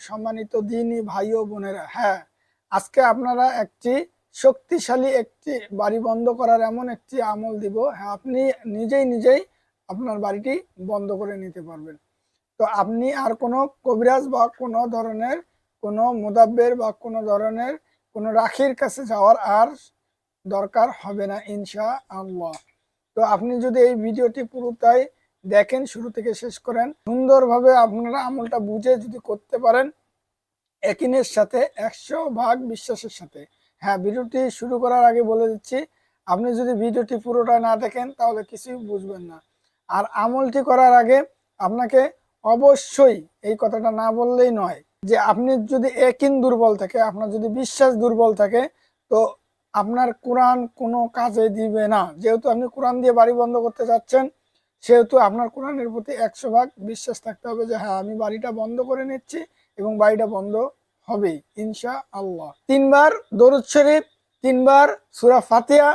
সম্মানিত দিনই ভাই ও বোনেরা হ্যাঁ আজকে আপনারা একটি শক্তিশালী একটি বাড়ি বন্ধ করার এমন একটি আমল দিব হ্যাঁ আপনি নিজেই নিজেই আপনার বাড়িটি বন্ধ করে নিতে পারবেন। তো আপনি আর কোনো কবিরাজ বা কোনো ধরনের কোনো মুদাব্বের বা কোনো ধরনের কোনো রাখির কাছে যাওয়ার আর দরকার হবে না ইনশা আল্লাহ তো আপনি যদি এই ভিডিওটি পুরোটাই দেখেন, শুরু থেকে শেষ করেন। সুন্দরভাবে আপনারা আমলটা বুঝে যদি করতে পারেন, একিনের সাথে, একশো ভাগ বিশ্বাসের সাথে। হ্যাঁ ভিডিওটি শুরু করার আগে বলে দিচ্ছি, আপনি যদি ভিডিওটি পুরোটা না দেখেন, তাহলে কিছুই বুঝবেন না। আর আমলটি করার আগে আপনাকে অবশ্যই এই কথাটা না বললেই নয় যে আপনি যদি একিন দুর্বল থাকে, আপনার যদি বিশ্বাস দুর্বল থাকে, তো আপনার কোরআন কোনো কাজে দিবে না। যেহেতু আপনি কোরআন দিয়ে বাড়ি বন্ধ করতে যাচ্ছেন সেহেতু আপনার কোরআনের প্রতি একশো ভাগ বিশ্বাস থাকতে হবে যে হ্যাঁ আমি বাড়িটা বন্ধ করে নিচ্ছি এবং বাড়িটা বন্ধ হবেই ইনশা আল্লাহ তিনবার দরুদ শরীফ, তিনবার সুরা ফাতিয়া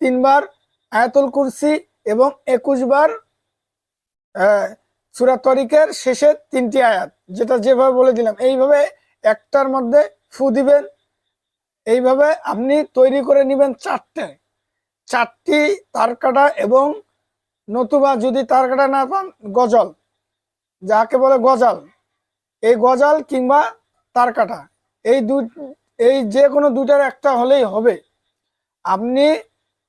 তিনবার আয়াতুল কুরসি এবং একুশ বার সুরা তরিকের শেষের তিনটি আয়াত। যেটা যেভাবে বলে দিলাম, এইভাবে একটার মধ্যে ফু দিবেন, এইভাবে আপনি তৈরি করে নেবেন চারটে। চারটি তারকাটা এবং নতুবা যদি তারকাটা না পান, গজল। যাকে বলে গজাল। এই গজাল কিংবা তারকাটা, এই দু, এই যে কোনো দুটার একটা হলেই হবে। আপনি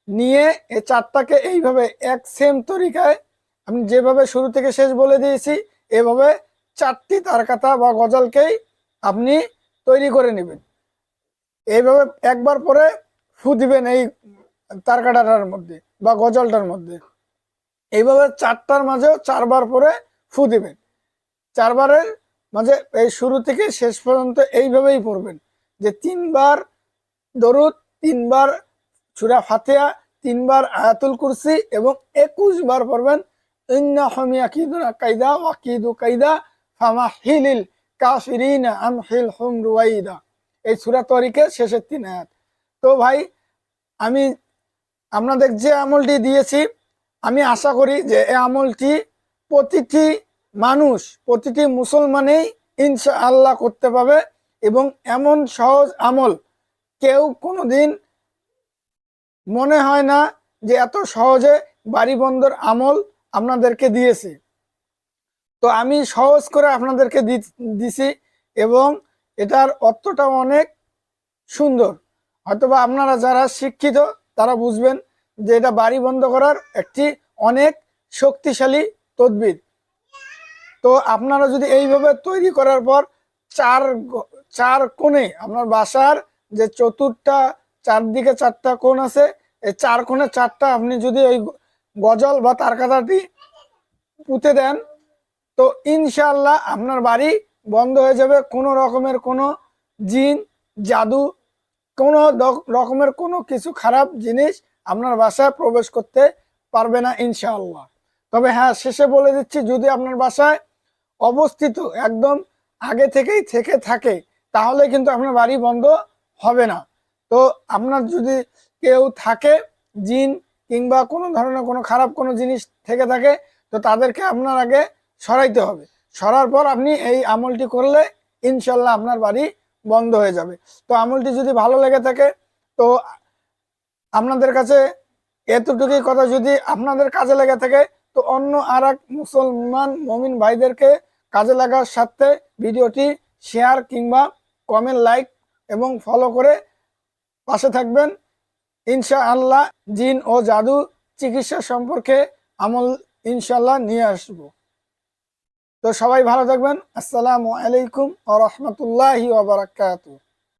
নিয়ে এই চারটাকে এইভাবে এক সেম তরিকায়, আমি যেভাবে শুরু থেকে শেষ বলে দিয়েছি, এভাবে চারটি তারকাতা বা গজালকেই আপনি তৈরি করে নেবেন। এইভাবে একবার পরে ফু দিবেন এই তারকাটাটার মধ্যে বা গজলটার মধ্যে। এইভাবে চারটার মাঝেও চারবার পরে ফু দিবেন। চারবারের মাঝে এই শুরু থেকে শেষ পর্যন্ত এইভাবেই পড়বেন যে তিনবার দরুদ, তিনবার সুরা ফাতেয়া তিনবার আয়াতুল কুরসি এবং একুশ বার পড়বেন, ইন্না হামিয়া কিদুনা কাইদা ওয়াকিদু কাইদা ফামা হিলিল কাফিরিনা আম হিল হুম রুয়াইদা এই সুরা তরিকের শেষের তিন আয়াত। তো ভাই, আমি আপনাদের যে আমলটি দিয়েছি আমি আশা করি যে এই আমলটি প্রতিটি মানুষ, প্রতিটি মুসলমানেই ইনশা আল্লাহ করতে পাবে এবং এমন সহজ আমল কেউ কোনো দিন মনে হয় না যে এত সহজে বাড়ি বন্দর আমল আপনাদেরকে দিয়েছি। তো আমি সহজ করে আপনাদেরকে দিছি এবং এটার অর্থটা অনেক সুন্দর। হয়তোবা আপনারা যারা শিক্ষিত, তারা বুঝবেন যে এটা বাড়ি বন্ধ করার একটি অনেক শক্তিশালী তদবির। তো আপনারা যদি এইভাবে তৈরি করার পর চার চার কোণে আপনার বাসার যে চতুর্থটা চারদিকে চারটা কোণ আছে, এই চার কোণে চারটা আপনি যদি ওই গজল বা তারকাতাটি পুঁতে দেন, তো ইনশাল্লাহ আপনার বাড়ি বন্ধ হয়ে যাবে। কোনো রকমের কোনো জিন, জাদু, কোনো রকমের কোনো কিছু খারাপ জিনিস আপনার বাসায় প্রবেশ করতে পারবে না ইনশাআল্লাহ। তবে হ্যাঁ শেষে বলে দিচ্ছি, যদি আপনার বাসায় অবস্থিত একদম আগে থেকেই থেকে থাকে, তাহলে কিন্তু আপনার বাড়ি বন্ধ হবে না। তো আপনার যদি কেউ থাকে, জিন কিংবা কোনো ধরনের কোনো খারাপ কোনো জিনিস থেকে থাকে, তো তাদেরকে আপনার আগে সরাইতে হবে। সরার পর আপনি এই আমলটি করলে ইনশাল্লাহ আপনার বাড়ি বন্ধ হয়ে যাবে। তো আমলটি যদি ভালো লেগে থাকে, তো আপনাদের কাছে এতটুকুই কথা, যদি আপনাদের কাজে লেগে থাকে, তো অন্য আর মুসলমান মমিন ভাইদেরকে কাজে লাগার সাথে ভিডিওটি শেয়ার কিংবা কমেন্ট লাইক এবং ফলো করে পাশে থাকবেন। ইনশা আল্লাহ জিন ও জাদু চিকিৎসা সম্পর্কে আমল ইনশাল্লাহ নিয়ে আসব। তো সবাই ভালো থাকবেন। আসসালামু আলাইকুম ও রহমতুল্লাহি